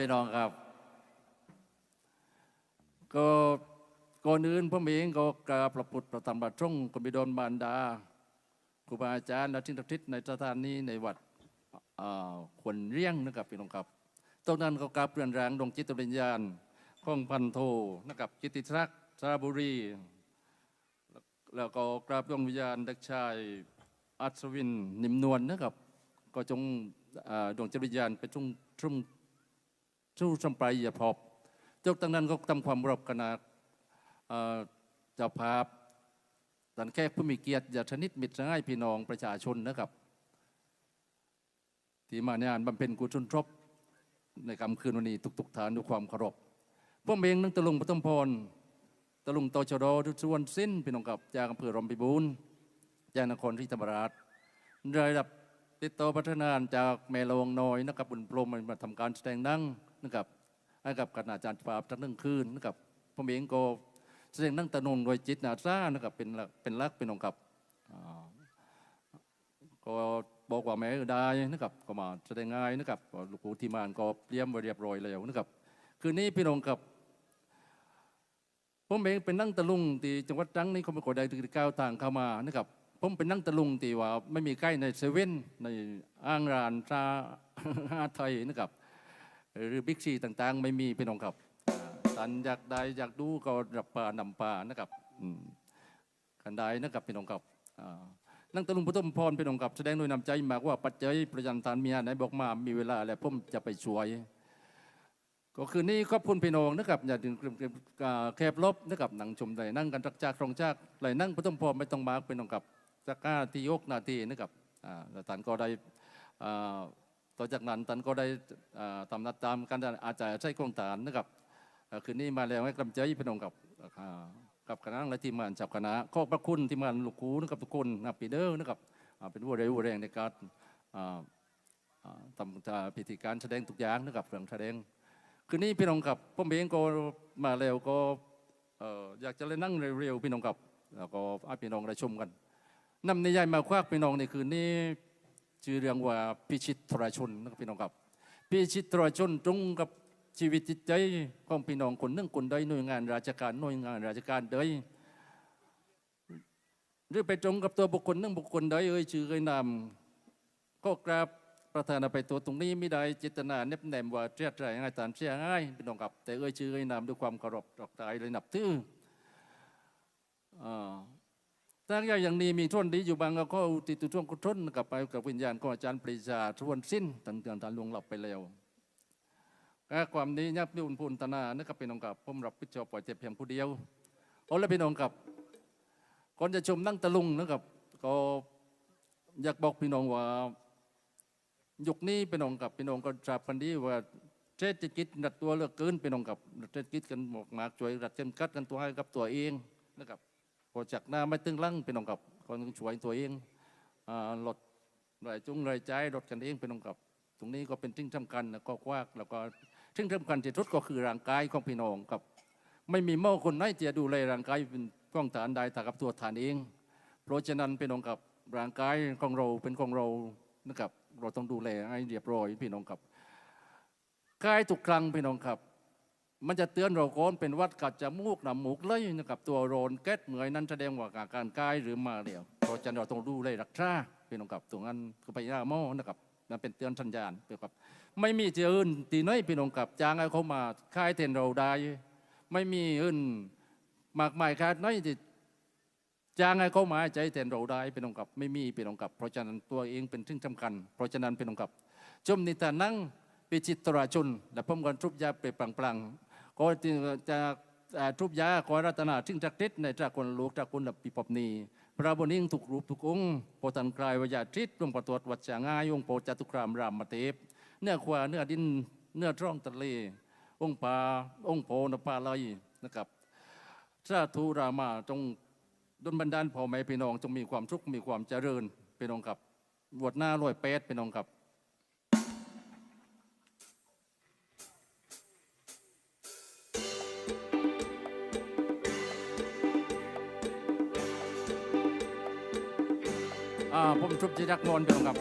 พี่น้องครับ ก็ก่อนอื่นผมเองก็กราบพระพุทธประธรรมบัตรทรงคุณบิดลมารดาครูบาอาจารย์และทิ้งทิศในสถานนี้ในวัดขวนเรี่ยงนะครับพี่น้องครับตรงนั้นก็กราบเรือนแรงดวงจิตวิญญาณของพันโทนะครับกิติทักษ์สระบุรี แล้วก็กราบดวงวิญญาณเด็กชายอัศวินนิมนวลนะครับ ก็จงดวงจิตวิญญาณไปจงชุ่ม ชู้ชมไปอย่าพบจกตั้งนั้นก็ทำความรบกันนะเจ้าภาพท่านแขกผู้มีเกียรติอย่าชนิดมิตรง่ายพี่น้องประชาชนนะครับ ที่มาในงานบำเพ็ญกุศลทบในค่ำคืนวันนี้ทุกๆฐานด้วยความเคารพผมเองนึกตะลุงปฐมพรตะลุงตชดทุกส่วนสิ้นพี่น้องกับจากอำเภอรอมพิบูรณ์จากนครศรีธรรมราชได้รับติดต่อพัฒนานจากแม่ลวงน้อยนะครับบุญพรมมาทำการแสดงนั่ง นะครับให้กับคณาจารย์ภาพทั้งหนึ่งคืนนะครับผมเองก็แสดงนั่งตะนงโดยจิตนาซ่านะครับเป็นเป็นหลักเป็นองค์กับก็บอกว่าแม่ได้นะครับก็มาแสดงง่ายนะครับลูกทีมานก็เตรียมไว้เรียบร้อยแล้วนะครับ คืนนี้พี่น้องครับผมเองเป็นนั่งตะลุงที่จังหวัดตรังนี่เขาไม่กดได้ถึงก้าวทางเข้ามานะครับผมเป็นนั่งตะลุงที่ว่าไม่มีใกล้ในเซเว่นในอ้างรานซาอาไทยนะครับ หรือบิ๊กซีต่างๆ ไม่มีพี่น้องครับอ่าท่านอยากได้อยากดูก็รับปลานำปลานะครับอืมกันได้นะครับพี่น้องครับนั่งตะลุงพุทธมพรพี่น้องครับแสดงโดยนำใจมากว่าปัจจัยประจันทานเมียไหนบอกมามีเวลาแล้วผมจะไปช่วย ก็คือนี่ขอบคุณพี่น้องนะครับอย่าถึงแคบลบนะครับหนังชมได้นั่งกันจักจากตรงจากไหลนั่งพุทธมพรไม่ต้องมากเป็นองกับจักก้าที่ยกนาทีนะครับอ่าแล้วท่านก็ได้อ่า ต่อจากนั้นท่านก็ได้อ่าตามนัดตามการอาจารย์ใช้โครงฐานนะครับคืนนี้มาแล้วให้กำลังใจพี่น้องกับกับคณะและทีมงานจับคณะขอบพระคุณทีมงานลูกคูนะครับทุกคนนะปีเดอร์นะครับเป็นวัวเร็ววัวแรงในการทำพิธีการแสดงทุกอย่างนะครับเรื่องแสดงคืนนี้พี่น้องครับผมเองก็มาแล้วก็อยากจะเลยนั่งเร็วๆพี่น้องครับแล้วก็ให้พี่น้องได้ชมกันนำในยายมาควักพี่น้องในคืนนี้ ชื่อเรื่องว่าพิชิตทรชนนะครับพี่น้องครับพิชิตทรชนตรงกับชีวิตจิตใจของพี่น้องคนหนึ่งคนใดหน่วยงานราชการหน่วยงานราชการใดหรือไปตรงกับตัวบุคคลหนึ่งบุคคลใดเอ่ยชื่อเอ่ยนามก็กราบประธานอภัยตัวตรงนี้ไม่ได้เจตนาเน็บแนมว่าเรียดไรง่ายตามเสียง่ายพี่น้องครับแต่เอ่ยชื่อเอ่ยนามด้วยความเคารพดอกตายเลยนับถือ อ่าตั้งอย่างอย่างนี้มีท่วนดีอยู่บางก็ติดตุท่วงกุศลกับไปกับวิญญาณของอาจารย์ปรีชาทวนสิ้นตั้งแต่ท่านลวงหลับไปแล้วก็ความนี้ยับยุ่นพูนตนานะครับพี่น้องครับผมรับผิดชอบปล่อยเจ็บเพียงผู้เดียวเอาละพี่น้องครับก่อนจะชมนั่งตะลุงนะครับ ก็อยากบอกพี่น้องว่ายุคนี้เป็นองค์กับเป็นองก็ทราบกันดีว่าเศรษฐกิจรัดตัวเลือกเกินเป็นองค์กับเศรษฐกิจกันหมกหมากช่วยรัดเต็มกัดกันตัวให้กับตัวเองนะครับ จากหน้าไม่ตึงลังเป็นองค์กับก็ต้องช่วยตัวเองอ่าลดรายจุงรายใจลดกันเองเป็นองค์กับ ตรงนี้ก็เป็นทิ้งสำคัญนะก็กว้างแล้วก็ทิ้งสำคัญที่สุดก็คือร่างกายของพี่น้องกับ ไม่มีหม้อคนไหนจะดูแลร่างกายเป็นกล้องฐานใดแต่กับตัวฐานเอง เพราะฉะนั้นเป็นองค์กับร่างกายของเราเป็นของเรานะครับเราต้องดูแลให้เรียบร้อยพี่น้องครับกายทุกครั้งพี่น้องครับ มันจะเตือนเราก่อนเป็นวัดกัดจมูกหนำหมูกเลยนะกับตัวโรนแก๊สเหมือยนั้นแสดงว่าอาการกายหรือมาเดียวเพราะฉะนั้นเราต้องดูแลยรักษาพี่น้องครับตรงนั้นคือไปย่าหม้อนะครับนั่นเป็นเตือนสัญญาณพี่น้องครับ ไม่มีที่อื่นตีน้อยพี่น้องครับจ้างให้เขามาค่ายเทนเราได้ ไม่มีอื่นมากมายค่ายน้อยที่จ้างให้เขามาใจแทนเราได้เป็นองค์กับ ไม่มีเป็นองค์กับ เพราะฉะนั้นตัวเองเป็นซึ่งสำคัญ เพราะฉะนั้นเป็นองค์กับจมนิทานั่งปิจิตราชนและพมกันทุบยาเปรปลัง ก็จะอ่าทุบยาขอรัตนาซึ่งจักริดในจากคนลูกจากคนดับปีปอบนีพระบนิ่งถูกรูปถูกองค์โพตันกลายวิญญาทิศลงประตวดวัดจางายองโพจตุครามรามมาเทพเนื้อขวาเนื้อดินเนื้อร่องทะเล องค์ปลาองค์โพนปลาไหลนะครับสาธุรามาจงดลบันดาลพ่อแม่พี่น้องจงมีความสุขมีความเจริญพี่น้องครับบวชหน้าลอยเป็ดพี่น้องครับ ผมชุบจิจักรพลอยู่ครับ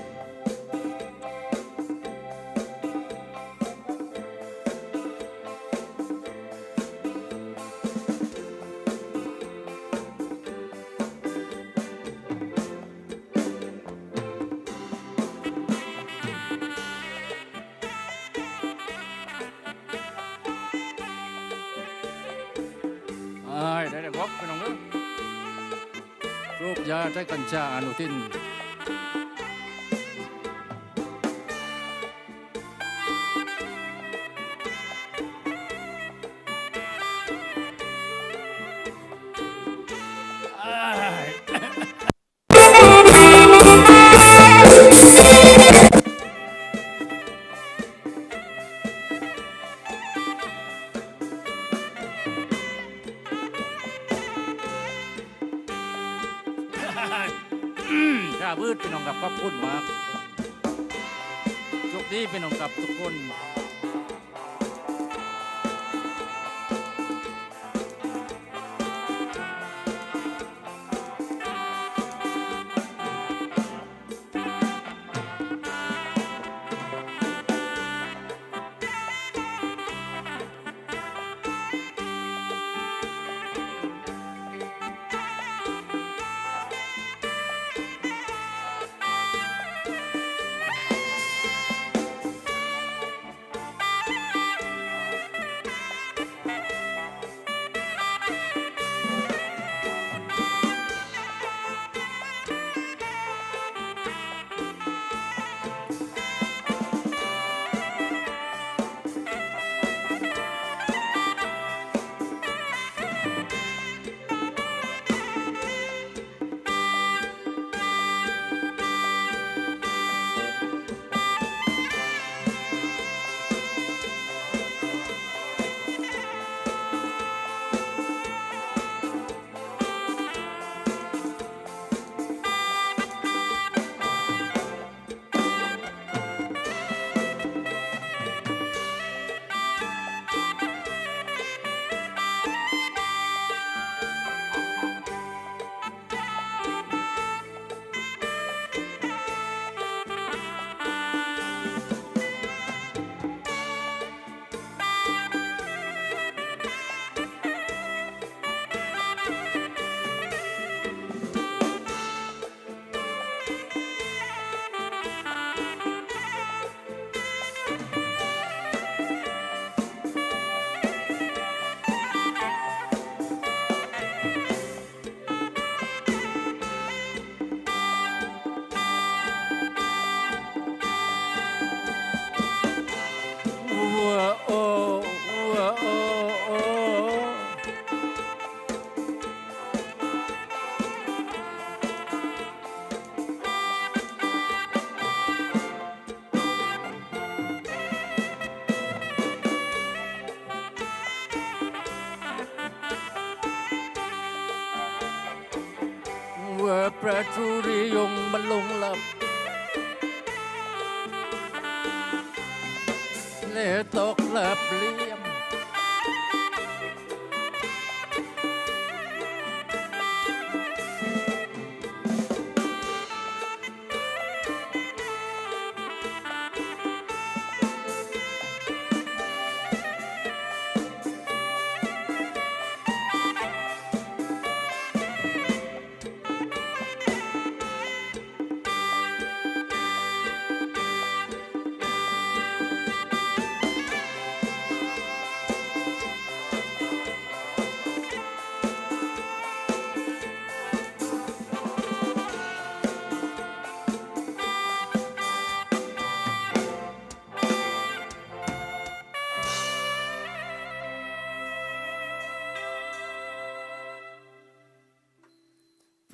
ได้ได้บอกไปน้องเด้อรูปยาได้กัญชาอนุทิน ข้าพืชเป็นองกับขอบคุณมากโชคดีเป็นองกับทุกคน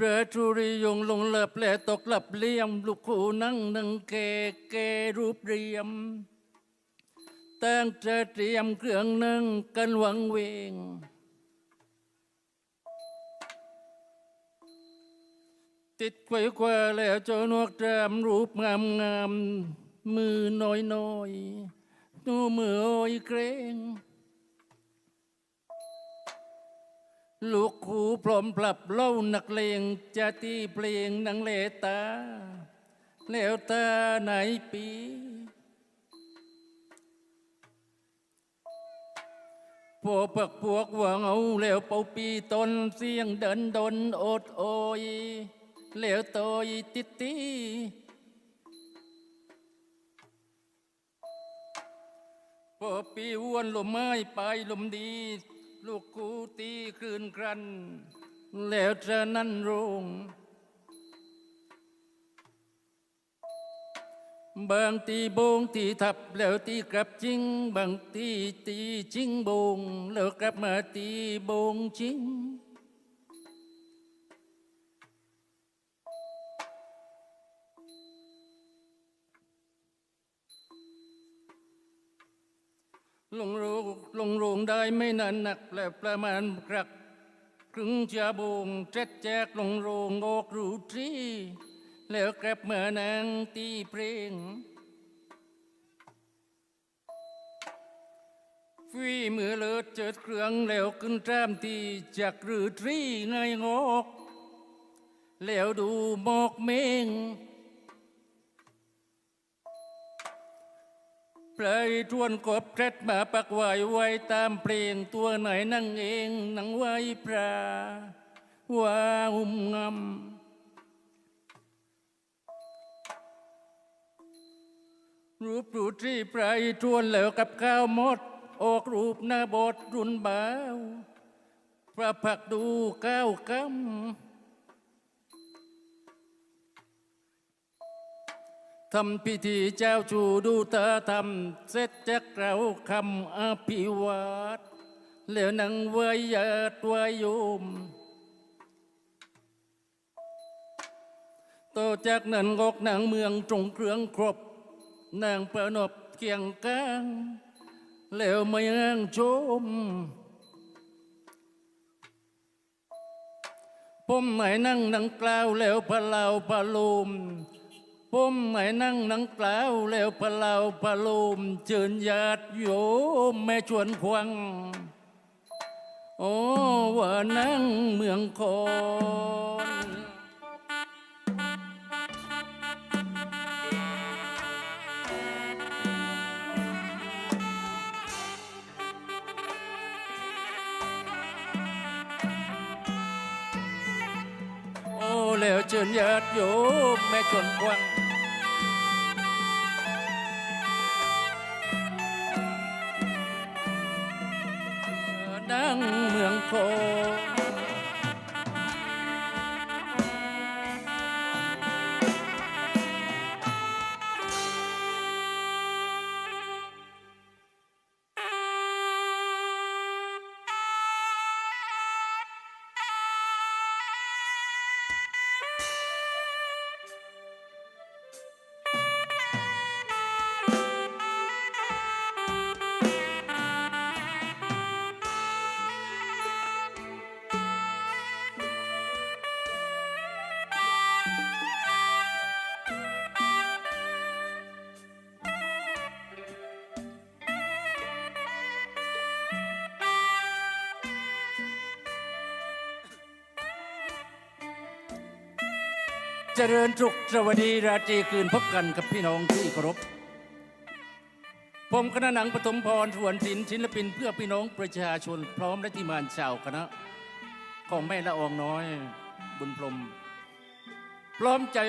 พระจุริยงลงเล็บแลตกหลับเลี่ยม ลูกคู่นั่งนังเกเกรูปเรียม แตั้งจะเตรียมเครื่องนึ่งกันหวังเวงติดไขว้ควาแล้วเจ้านวกแรมรูปงามงามมือน้อยน้อยๆนูมือโอยเกรง ลูกคูพรมปรับเล่านักเลงจะตีเพลงนังเลตาแล้วตาไหนปี พวกปักพวกหวังเอาแล้วเป่าปีตนเสียงเดินดนอดโอยแล้วโตยติดตีพอปีอ้วนลมไม้ไปลมดี ลูกกูตีคลื่นกรัน แล้วเธอนั้นรุงบางตีบงตีทับแล้วตีกลับจริงบางตีตีจริงบงแล้วกลับมาตีบงจริง ลงโรงลงโรงได้ไม่นานหนักและประมาณรักครึ่งจะบงเจ็ดแจกลงโรงออกรูทรีแล้วกลับมานางตีเพลงฟีมือเลิศเจิดเครื่องแล้วขึ้นแต้มตีจากรูทรีไงงอกแล้วดูหมอกเมง ลายทวนกบแครดมาปักไว้ไว้ตามเพลงตัวไหนนั่งเองนั่งไว้ปลาว่าหุ่มงำรูปรูที่ปลายทวนแล้วกับข้าวหมด ออกรูปหน้าบทรุนเบาพระผักดูก้าวกำ ทำพิธีเจ้าชูดูเธอทำเสร็จจกเราคำอภิวาทแล้วนังไว้ยาดไว้โยมต่อจากนั้นกอกนางเมืองตรงเครื่องครบ นางประนบเกียงกลางแล้วไม่อ้างโจมผมไหนนั่งนังกล่าวแล้วพะเลาพะโลม ผมไหนนั่งนังกล่าวแล้วพะเลาพะโลมเจิญญาติโยมแม่ชวนควังโอ้ว่านั่งเมืองคอนโอ้แล้วเจิญญาติโยมแม่ชวนควัง ดังเมืองโค จริญสุขสวัสดีราตรีคืนพบกันกับพี่น้องที่เคารพ ผมคณะหนังปฐมพรทวนศิลป์ศิลปินเพื่อพี่น้องประชาชนพร้อมและทีมงานชาวคณะ ของแม่ละอองน้อยบุญพรมพร้อมใจ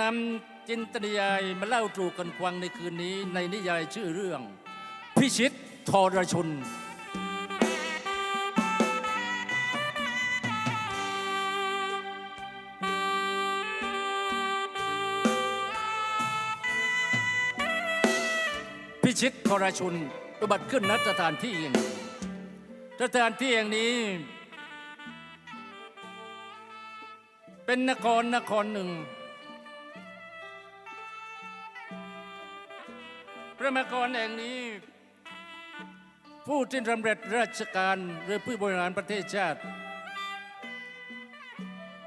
นำจินตนิยายมาเล่าตรูกันควังในคืนนี้ในนิยายชื่อเรื่อง พิชิตทรชน ชิตทรชุนอุบัติขึ้นณสถานที่แห่งนึ่งสถานที่แห่งนี้ เป็นนครนครหนึ่ง พระนครแห่งนี้ ผู้ที่สำเร็จราชการหรือผู้บริหารประเทศชาติ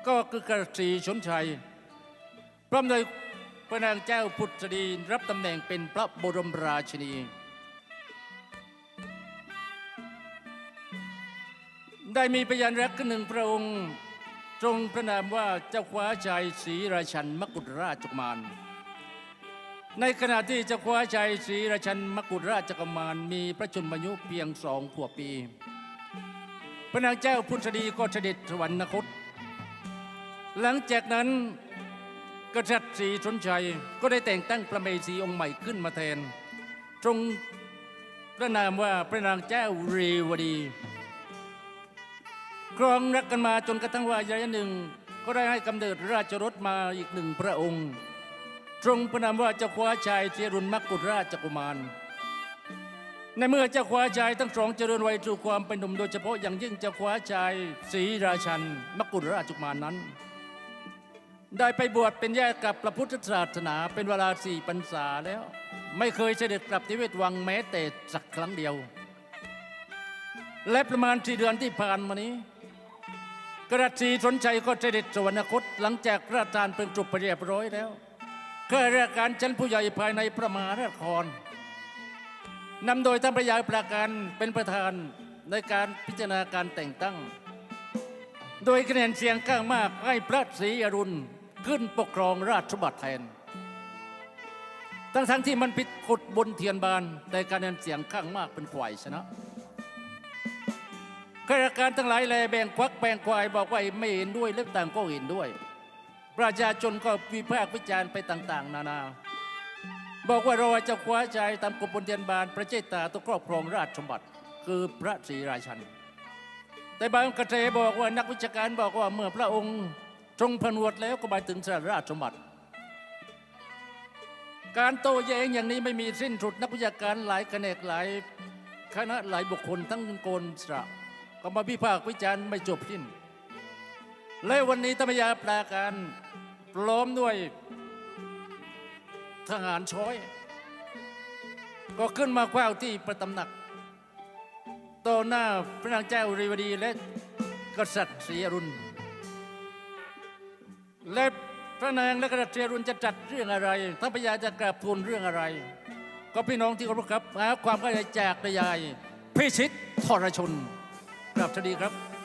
ก็คือกระสีชนชัยพร้อมโดย พระนางเจ้าพุทธดีรับตำแหน่งเป็นพระบรมราชินี ได้มีพยานรักหนึ่งพระองค์ทรงพระนามว่าเจ้าคว้าชัยศรีราชันมกุฎราชกุมาร ในขณะที่เจ้าคว้าชัยศรีราชันมกุฎราชกุมารมีพระชนมายุเพียงสองขวบปี พระนางเจ้าพุทธดีก็เสด็จสวรรคต หลังจากนั้น กษัตริย์ศรีชนชัยก็ได้แต่งตั้งพระเมสีองค์ใหม่ขึ้นมาแทน ตรงพระนามว่าพระนางเจ้าเรวดี ครองรักกันมาจนกระทั่งว่าระยะหนึ่งก็ได้ให้กำเนิดราชรถมาอีกหนึ่งพระองค์ทรงประนามว่าเจ้าคว้าชายเทรุณมักกุฎราชกุมาร ในเมื่อเจ้าคว้าชายทั้งสองเจริญวัยสู่ความเป็นหนุ่มโดยเฉพาะอย่างยิ่งเจ้าคว้าชายศรีราชันมักุฎราชกุมารนั้น ได้ไปบวชเป็นแยกกับพระพุทธศาสนาเป็นเวลาสี่พรรษาแล้ว ไม่เคยเสด็จกลับที่เวทวังแม้แต่สักครั้งเดียว และประมาณสี่เดือนที่ผ่านมานี้ กระสีสนใจก็เสด็จสวรรคตหลังจากพระราชานเป็นจุบไปเรียบร้อยแล้วข้าราชการชั้นผู้ใหญ่ภายในพระมหานครนำโดยท่านพระยาปราการเป็นประธานในการพิจารณาการแต่งตั้ง โดยคะแนนเสียงข้างมากให้พระศรีอรุณ ขึ้นปกครองราชบัติแทน ทั้งทั้งที่มันผิดกฎบนเทียนบานแต่คะแนนเสียงข้างมากเป็นฝ่ายชนะข้าราชการทั้งหลายแลแบ่งควักแบ่งควายบอกว่าไม่เห็นด้วยเลือกต่างก็เห็นด้วย ประชาชนก็วิพากษ์วิจารณ์ไปต่าง ๆ นานา บอกว่าเราจะคว้าใจตามกฎบนเทียนบานพระเจตาต้องครอบครองราชสมบัติคือพระศรีราชันแต่บางกระเทบอกว่านักวิชาการบอกว่าเมื่อพระองค์ ทรงผนวดแล้วก็หมายถึงสราชสมบัติ การโต้แย้งอย่างนี้ไม่มีสิ้นสุดนักวิชาการหลายแขนกหลายคณะหลายบุคคลทั้งโกนสระก็มาพิพากษ์วิจารณ์ไม่จบสิ้น และวันนี้ธรรมยาปราการพร้อมด้วยทหารช้อย ก็ขึ้นมาคว้าวที่ประตำหนักต่อหน้าพระนางเจ้ารีวดีและกษัตริย์ศรีอรุณ และพระนางและกษัตริย์ศรีอรุนจะจัดเรื่องอะไรท่านพญาจะกราบทูลเรื่องอะไร ก็พี่น้องที่เคารพครับหาความเข้าใจจากระยายพิชิตทรชนกราบสวัสดีครับ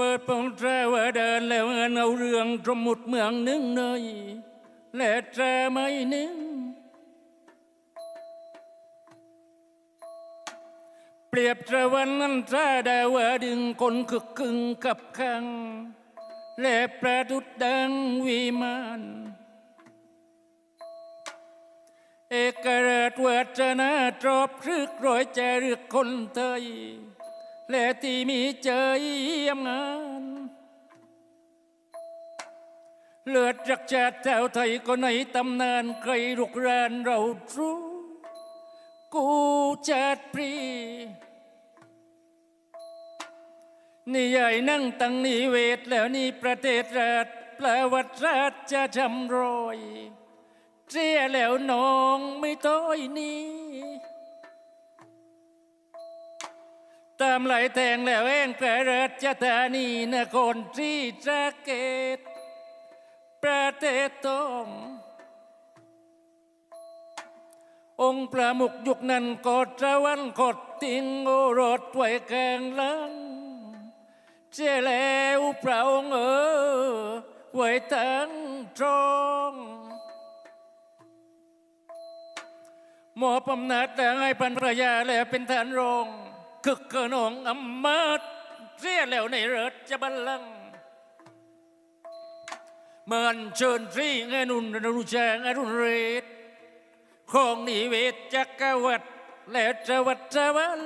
เปิดปงแตรว่าเดินแล้วเงินเอาเรื่องสมุดเมืองหนึ่งเนยและแตรไม่นึ่งเปรียบแตรวันนั้นแตรได้ว่าดึงคนคึกคึงกับขัง และประดุดดังวิมานเอกราชวัจนาตรอบรึกร้อยใจรึกคนไทย และที่มีใจเยี่ยมงานเลือดจักชาติแถวไทยก็ในตำนานใครรุกรานเรารู้กูจัดพรีนี่ใหญ่นั่งตั้งนิเวศแล้วนี่ประเทศราชประวัติราชจะจำรอยเสียแล้วน้องไม่ต้อยนี้ามไหลแทงแล้วเองประเริชธานีนครที่จะเกตประเทศตององค์ประมุกยุคนั้นกอดตะวันกดติงโอรสไว้แกงลังเจแล้วพระองค์เออไว้ตั้งตรงหมอบอำนาจแต่ให้พันพระยาแล้วเป็นฐานรอง คึกขนองอำมาตเสียแล้วในเริดจะบัลลังเมื่อนเชิญทรีเงนุนนุชางอรุณเรศของนิเวศจักรวรรดิแล้วจวัดจวัน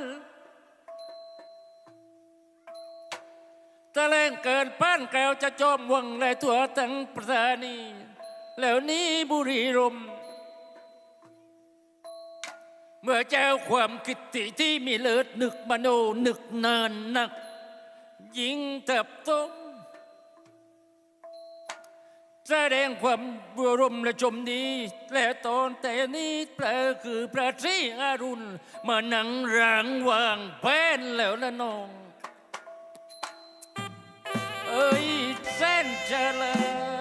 ตะแลงเกินป้านแก้วจะจอมวังและตัวทั้งประธานีแล้วนี้บุรีรมย์ เมื่อเจ้าความคิดติที่มีเลิศนึกมโนนึกนานนัก ยิงเติบโตแสดงความบรมและชมดีและตอนแต่นี้แปลคือพระศรีอรุณ มานั่งรางวางแป้นแล้วละน้อง เอ้ยแสนเจริญ